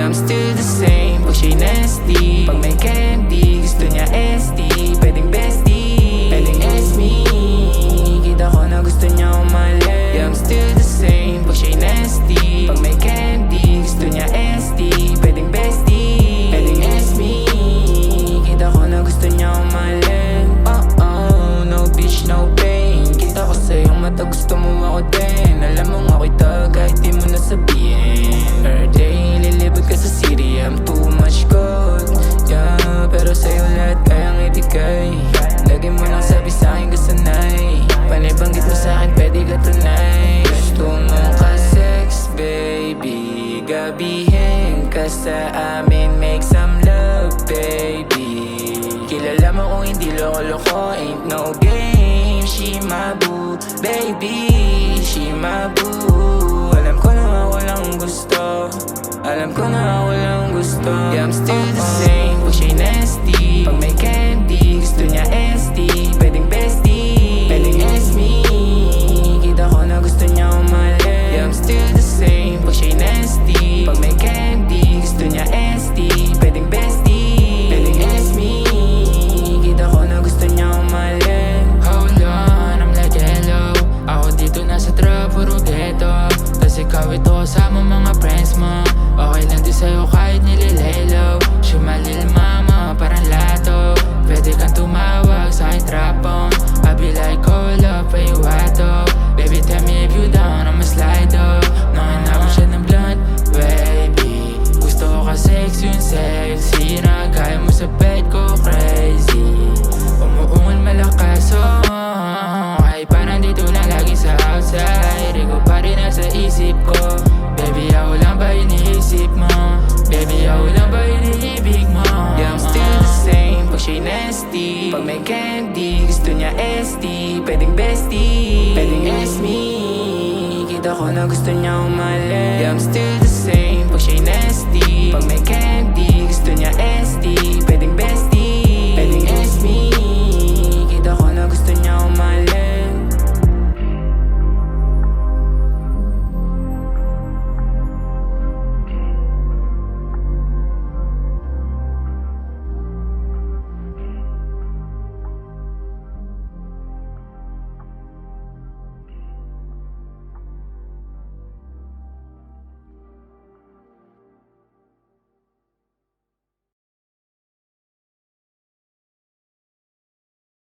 I'm still the same Pag siya'y nasty. Pag may candy Gusto niya sa amin Make some love baby. Kilala mo kung hindi loko-loko Ain't no game. She my boo Baby She my boo. Alam ko na walang gusto Alam ko na walang gusto. Yeah, I'm still kasama mga friends mo. Okay lang din sa'yo kahit nililelo. Shumalil mama, parang lato. Pwede kang tumawag sa aking trap phone. I be like, call up, ay wato Baby, tell me if you down, I'ma slide up Nangin ako siya ng blunt, baby. Gusto ko ka sex yun sexy Na nasty Pag may candy Gusto niya SD Pwedeng bestie Pwedeng SME Kita ko na gusto niya umalis. Yeah, I'm still the same